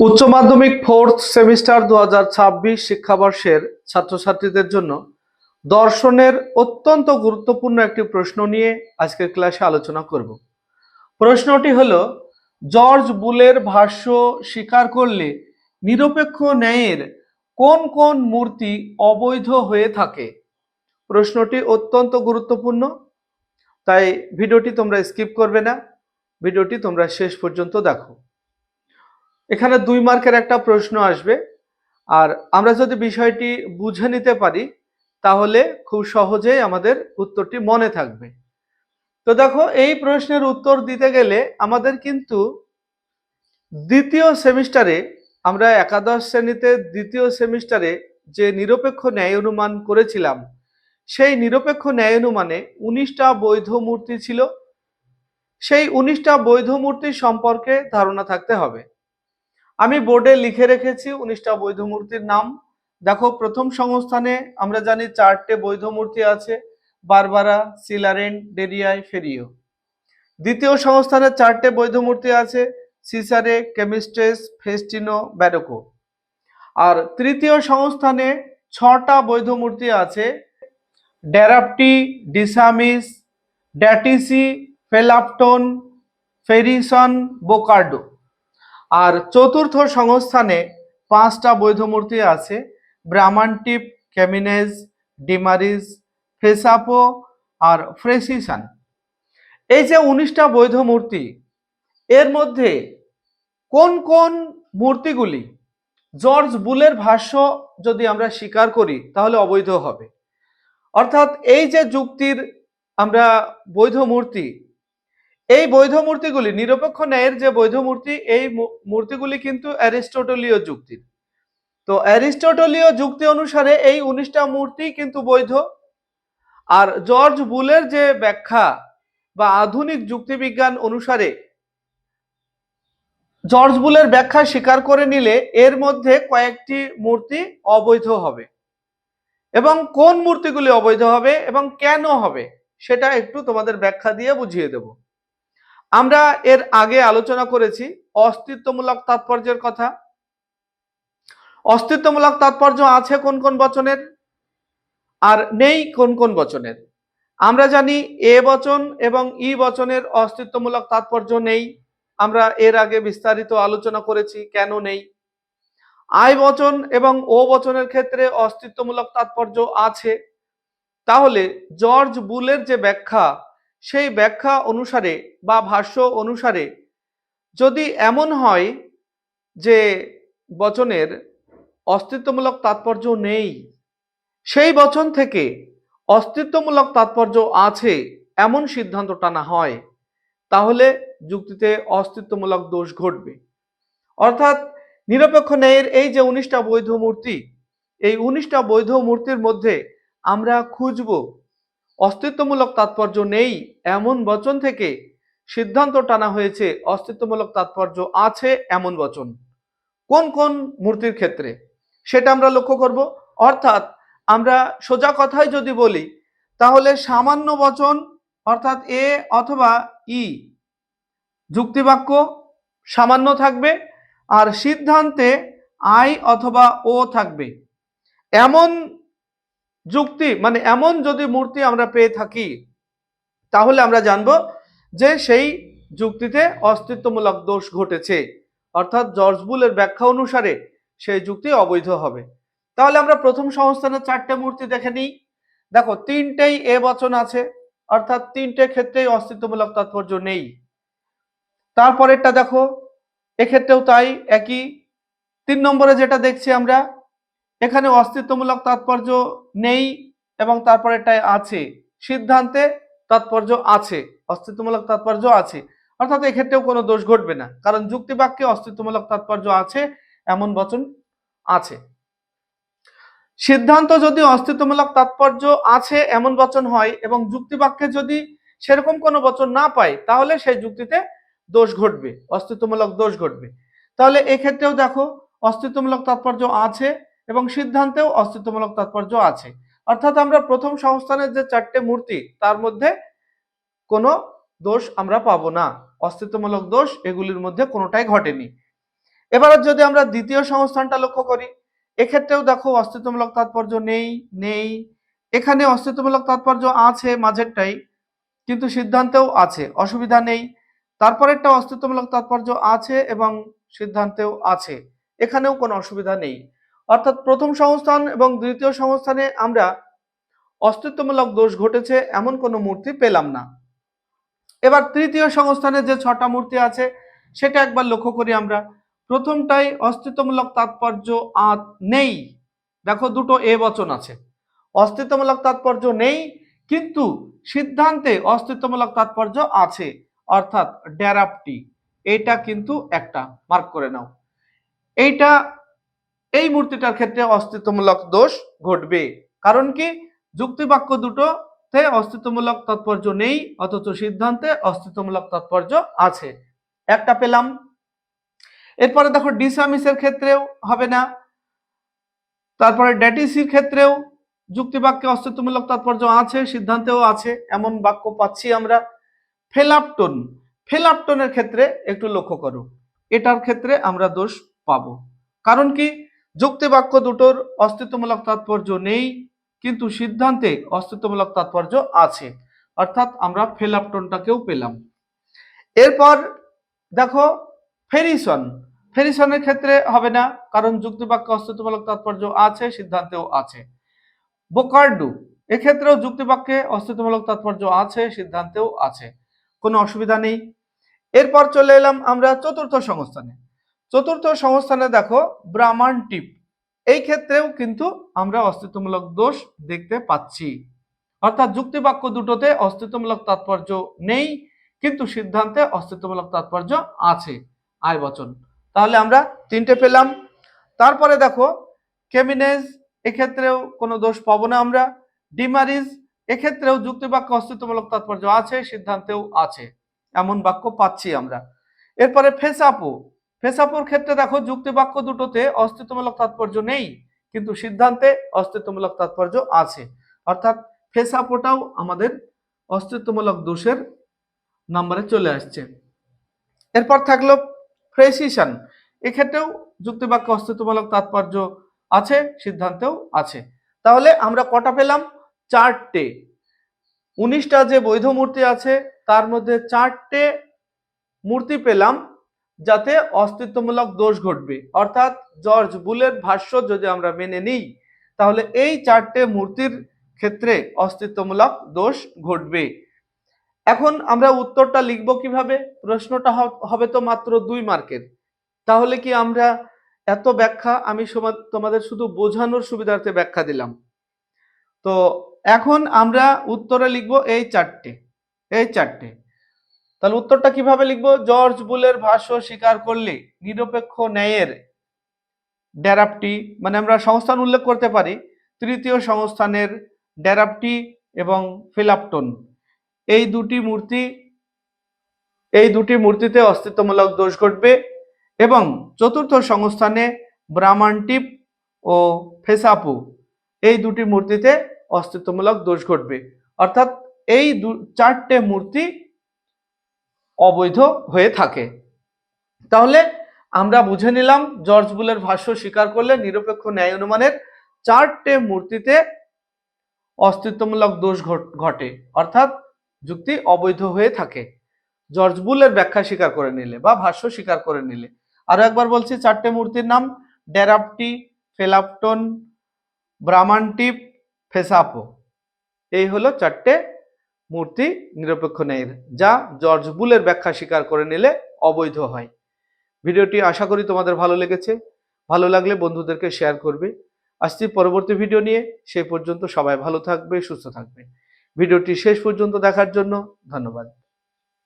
উচ্চ মাধ্যমিক fourth semester দু হাজার ছাব্বিশ শিক্ষাবর্ষের ছাত্রছাত্রীদের জন্য দর্শনের অত্যন্ত গুরুত্বপূর্ণ একটি প্রশ্ন নিয়ে আজকের ক্লাসে আলোচনা করব। প্রশ্নটি হল, জর্জ বুলের ভাষ্য স্বীকার করলে নিরপেক্ষ ন্যায়ের কোন কোন মূর্তি অবৈধ হয়ে থাকে? প্রশ্নটি অত্যন্ত গুরুত্বপূর্ণ, তাই ভিডিওটি তোমরা স্কিপ করবে না। ভিডিওটি তোমরা শেষ পর্যন্ত দেখো। এখানে দুই মার্কের একটা প্রশ্ন আসবে। আর আমরা যদি বিষয়টি বুঝে নিতে পারি, তাহলে খুব সহজেই আমাদের উত্তরটি মনে থাকবে। তো দেখো, এই প্রশ্নের উত্তর দিতে গেলে আমাদের কিন্তু দ্বিতীয় সেমিস্টারে আমরা একাদশ শ্রেণীতে দ্বিতীয় সেমিস্টারে যে নিরপেক্ষ ন্যায় অনুমান করেছিলাম, সেই নিরপেক্ষ ন্যায় অনুমানে উনিশটা বৈধ মূর্তি ছিল। সেই উনিশটা বৈধ মূর্তি সম্পর্কে ধারণা থাকতে হবে। আমি বোর্ডে লিখে রেখেছি উনিশটা বৈধ মূর্তির নাম। দেখো, প্রথম সংস্থানে আমরা জানি চারটে বৈধ মূর্তি আছে, বারবারা, সিলারেন ডেরিয়াই ফেরিও। দ্বিতীয় সংস্থানে চারটে বৈধ মূর্তি আছে, সিসারে, কেমিস্ট্রেস, ফেস্টিনো, ব্যারোকো। আর তৃতীয় সংস্থানে ছটা বৈধ মূর্তি আছে ড্যারাপটি ডিসামিস, ড্যাটিসি, ফেলাপটন, ফেরিসন, বোকার্ডো। আর চতুর্থ সংস্থানে পাঁচটা বৈধ মূর্তি আছে। ব্রাহ্মান্টিপ ক্যামিনেজ ডিমারিজ ফেসাপো আর ফ্রেসিসান। এই যে উনিশটা বৈধ মূর্তি, এর মধ্যে কোন কোন মূর্তিগুলি জর্জ বুলের ভাষ্য যদি আমরা স্বীকার করি, তাহলে অবৈধ হবে। অর্থাৎ এই যে যুক্তির আমরা বৈধ মূর্তি এই বৈধ মূর্তিগুলি, নিরপেক্ষ ন্যায়ের যে বৈধ মূর্তি, এই মূর্তিগুলি কিন্তু অ্যারিস্টোটলীয় যুক্তির তো অ্যারিস্টোটলীয় যুক্তি অনুসারে এই উনিশটা মূর্তি কিন্তু বৈধ। আর জর্জ বুলের যে ব্যাখ্যা বা আধুনিক যুক্তিবিজ্ঞান অনুসারে জর্জ বুলের ব্যাখ্যা স্বীকার করে নিলে এর মধ্যে কয়েকটি মূর্তি অবৈধ হবে। এবং কোন মূর্তিগুলি অবৈধ হবে এবং কেন হবে, সেটা একটু তোমাদের ব্যাখ্যা দিয়ে বুঝিয়ে দেব। আমরা এর আগে আলোচনা করেছি অস্তিত্বমূলক তাৎপর্যের কথা। অস্তিত্বমূলক তাৎপর্য আছে কোন কোন বচনের? আর নেই কোন কোন বচনের? আমরা জানি এ বচন এবং ই বচনের অস্তিত্বমূলক তাৎপর্য নেই। আমরা এর আগে বিস্তারিত আলোচনা করেছি কেন নেই। আয় বচন এবং ও বচনের ক্ষেত্রে অস্তিত্বমূলক তাৎপর্য আছে। তাহলে জর্জ বুলের যে ব্যাখ্যা সেই ব্যাখ্যা অনুসারে বা ভাষ্য অনুসারে যদি এমন হয় যে বচনের অস্তিত্বমূলক তাৎপর্য নেই, সেই বচন থেকে অস্তিত্বমূলক তাৎপর্য আছে এমন সিদ্ধান্ত টানা হয়, তাহলে যুক্তিতে অস্তিত্বমূলক দোষ ঘটবে। অর্থাৎ নিরপেক্ষ ন্যায়ের এই যে উনিশটা বৈধ মূর্তি, এই উনিশটা বৈধ মূর্তির মধ্যে আমরা খুঁজব অস্তিত্বমূলক তাৎপর্য নেই এমন বচন থেকে সিদ্ধান্ত টানা হয়েছে, অস্তিত্বমূলক তাৎপর্য আছে এমন বচন। কোন কোন মূর্তির ক্ষেত্রে? সেটা আমরা লক্ষ্য করব। অর্থাৎ আমরা সোজা কথায় যদি বলি, তাহলে সামান্য বচন, অর্থাৎ এ অথবা ই, যুক্তিবাক্য সামান্য থাকবে আর সিদ্ধান্তে আই অথবা ও থাকবে। এমন যুক্তি মানে এমন যদি মূর্তি আমরা পেয়ে থাকি, তাহলে আমরা জানব যে সেই যুক্তিতে অস্তিত্বমূলক দোষ ঘটেছে। অর্থাৎ জর্জবুলের ব্যাখ্যা অনুসারে সেই যুক্তি অবৈধ হবে। তাহলে আমরা প্রথম সংস্থানের চারটে মূর্তি দেখে নিই। দেখো, তিনটেই এ বচন আছে, অর্থাৎ তিনটে ক্ষেত্রেই অস্তিত্বমূলক তাৎপর্য নেই। তারপরেরটা দেখো, এক্ষেত্রেও তাই, একই। তিন নম্বরে যেটা দেখছি আমরা এখানে অস্তিত্বমূলক তাৎপর্য নেই এবং তারপরেরটায় আছে। সিদ্ধান্তে তাৎপর্য আছে, অস্তিত্বমূলক তাৎপর্য আছে। অর্থাৎ এক্ষেত্রেও কোনো দোষ ঘটবে না, কারণ যুক্তি বাক্যে অস্তিত্বমূলক তাৎপর্য আছে, এমন বচন আছে। সিদ্ধান্ত যদি অস্তিত্বমূলক তাৎপর্য আছে, এমন বচন হয় এবং যুক্তিবাক্যে যদি সেরকম কোনো বচন না পায়, তাহলে সেই যুক্তিতে দোষ ঘটবে, অস্তিত্বমূলক দোষ ঘটবে। তাহলে এক্ষেত্রেও দেখো, অস্তিত্বমূলক তাৎপর্য আছে এবং সিদ্ধান্তেও অস্তিত্বমূলক তাৎপর্য আছে। অর্থাৎ আমরা প্রথম সংস্থানের যে চারটে মূর্তি, তার মধ্যে কোনো দোষ আমরা পাবো না। অস্তিত্বমূলক দোষ এগুলির মধ্যে কোনোটাই ঘটেনি। এবারে যদি আমরা দ্বিতীয় সংস্থানটা লক্ষ্য করি, এক্ষেত্রেও দেখো অস্তিত্বমূলক তাৎপর্য নেই নেই। এখানে অস্তিত্বমূলক তাৎপর্য আছে, মাঝেরটাই, কিন্তু সিদ্ধান্তেও আছে, অসুবিধা নেই। তারপরেরটা অস্তিত্বমূলক তাৎপর্য আছে এবং সিদ্ধান্তেও আছে। এখানেও কোনো অসুবিধা নেই। অর্থাৎ প্রথম সংস্থান এবং দ্বিতীয় সংস্থানে আমরা অস্তিত্বমূলক দোষ ঘটেছে এমন কোনো মূর্তি পেলাম না। এবার তৃতীয় সংস্থানে যে ছটা মূর্তি আছে, সেটা একবার লক্ষ্য করি আমরা। প্রথমটাই অস্তিত্বমূলক তাৎপর্য আত নেই। দেখো দুটো এ বচন আছে। অস্তিত্বমূলক তাৎপর্য নেই, কিন্তু সিদ্ধান্তে অস্তিত্বমূলক তাৎপর্য আছে, অর্থাৎ ড্যারাপটি এটা কিন্তু একটা। মার্ক করে নাও। এইটা এই মূর্তিটার ক্ষেত্রে অস্তিত্বমূলক দোষ ঘটবে। কারণ কি? যুক্তিবাক্য দুটোতে অস্তিত্বমূলক তাৎপর্য নেই, অথচ সিদ্ধান্তে অস্তিত্বমূলক তাৎপর্য আছে। একটা পেলাম। এরপরে দেখো, ডিসামিসের ক্ষেত্রেও হবে না। তারপরে ড্যাটিসির ক্ষেত্রেও যুক্তিবাক্যে অস্তিত্বমূলক তাৎপর্য আছে, সিদ্ধান্তেও আছে। এমন বাক্য পাচ্ছি আমরা। ফেলাপটন। ফেলাপটনের ক্ষেত্রে একটু লক্ষ্য করো। এটার ক্ষেত্রে আমরা দোষ পাবো। কারণ কি? যুক্তিবাক্য দুটোর অস্তিত্বমূলক তাৎপর্য নেই, কিন্তু সিদ্ধান্তে অস্তিত্বমূলক তাৎপর্য আছে। অর্থাৎ আমরা ফেলাপটনটাকেও পেলাম। এরপর দেখো, ফেরিসন। ফেরিসনের ক্ষেত্রে হবে না, কারণ যুক্তিবাক্য অস্তিত্বমূলক তাৎপর্য আছে, সিদ্ধান্তেও আছে। বোকার্ডু, এক্ষেত্রেও যুক্তিবাক্যে অস্তিত্বমূলক তাৎপর্য আছে, সিদ্ধান্তেও আছে। কোনো অসুবিধা নেই। এরপর চলে এলাম আমরা চতুর্থ সংস্থানে। চতুর্থ সংস্থানে দেখো, ব্রাহ্মণ টিপ। এই ক্ষেত্রেও কিন্তু আমরা অস্তিত্বমূলক দোষ দেখতে পাচ্ছি। অর্থাৎ যুক্তিবাক্য দুটোতে অস্তিত্বমূলক তাৎপর্য নেই, কিন্তু সিদ্ধান্তে অস্তিত্বমূলক তাৎপর্য আছে। আয় বচন। তাহলে আমরা তিনটে পেলাম। তারপরে দেখো, কেমিনেজ, এক্ষেত্রেও কোনো দোষ পাবো না আমরা। ডিমারিজ, এক্ষেত্রেও যুক্তিবাক্য অস্তিত্বমূলক তাৎপর্য আছে, সিদ্ধান্তেও আছে। এমন বাক্য পাচ্ছি আমরা। এরপরে ফেসাপো। ফেসাপোর ক্ষেত্রে দেখো যুক্তিবাক্য দুটোতে অস্তিত্বমূলক তাৎপর্য নেই, কিন্তু সিদ্ধান্তে অস্তিত্বমূলক তাৎপর্য আছে। অর্থাৎ ফেসাপোটাও আমাদের অস্তিত্বমূলক দোষের নাম্বারে চলে আসছে। এরপর থাকল ফ্রেসিশন এক্ষেত্রেও যুক্তিবাক্য অস্তিত্বমূলক তাৎপর্য আছে, সিদ্ধান্তেও আছে। তাহলে আমরা কটা পেলাম? চারটে। উনিশটা যে বৈধ মূর্তি আছে, তার মধ্যে চারটে মূর্তি পেলাম যাতে অস্তিত্বমূলক দোষ ঘটবে। অর্থাৎ জর্জ বুলের ভাষ্য যদি আমরা মেনে নিই, তাহলে এই চারটে মূর্তির ক্ষেত্রে অস্তিত্বমূলক দোষ ঘটবে। এখন আমরা উত্তরটা লিখব কীভাবে? প্রশ্নটা হবে তো মাত্র দুই মার্কের। তাহলে কি আমরা এত ব্যাখ্যা, আমি তোমাদের শুধু বোঝানোর সুবিধার্থে ব্যাখ্যা দিলাম। তো এখন আমরা উত্তরে লিখব এই চারটে এই চারটে। তাহলে উত্তরটা কীভাবে লিখব? জর্জ বুলের ভাষ্য স্বীকার করলে নিরপেক্ষ ন্যায়ের ড্যারাপটি মানে আমরা সংস্থান উল্লেখ করতে পারি, তৃতীয় সংস্থানের ড্যারাপটি এবং ফিলাপটন। এই দুটি মূর্তি, এই দুটি মূর্তিতে অস্তিত্বমূলক দোষ ঘটবে এবং চতুর্থ সংস্থানে ব্রাহ্মণটিপ ও ফেসাপু, এই দুটি মূর্তিতে অস্তিত্বমূলক দোষ ঘটবে। অর্থাৎ এই চারটে মূর্তি অবৈধ হয়ে থাকে। তাহলে আমরা বুঝে নিলাম, জর্জ বুলের ভাষ্য স্বীকার করলে নিরপেক্ষ ন্যায় অনুমানের চারটে মূর্তিতে অস্তিত্বমূলক দোষ ঘট- অর্থাৎ যুক্তি অবৈধ হয়ে থাকে। জর্জ বুলের ব্যাখ্যা স্বীকার করে নিলে বা ভাষ্য স্বীকার করে নিলে। আরও একবার বলছি, চারটে মূর্তির নাম ড্যারাপটি ফেলাপটন, ব্রাহ্মানটিপ, ফেসাপো। এই হলো চারটে মূর্তি নিরপেক্ষ ন্যায়ের যা জর্জ বুলের ব্যাখ্যা স্বীকার করে নিলে অবৈধ হয়। ভিডিওটি আশা করি তোমাদের ভালো লেগেছে। ভালো লাগলে বন্ধুদেরকে শেয়ার করবে। আসছি পরবর্তী ভিডিও নিয়ে সেই পর্যন্ত সবাই ভালো থাকবে, সুস্থ থাকবে। ভিডিওটি শেষ পর্যন্ত দেখার জন্য ধন্যবাদ।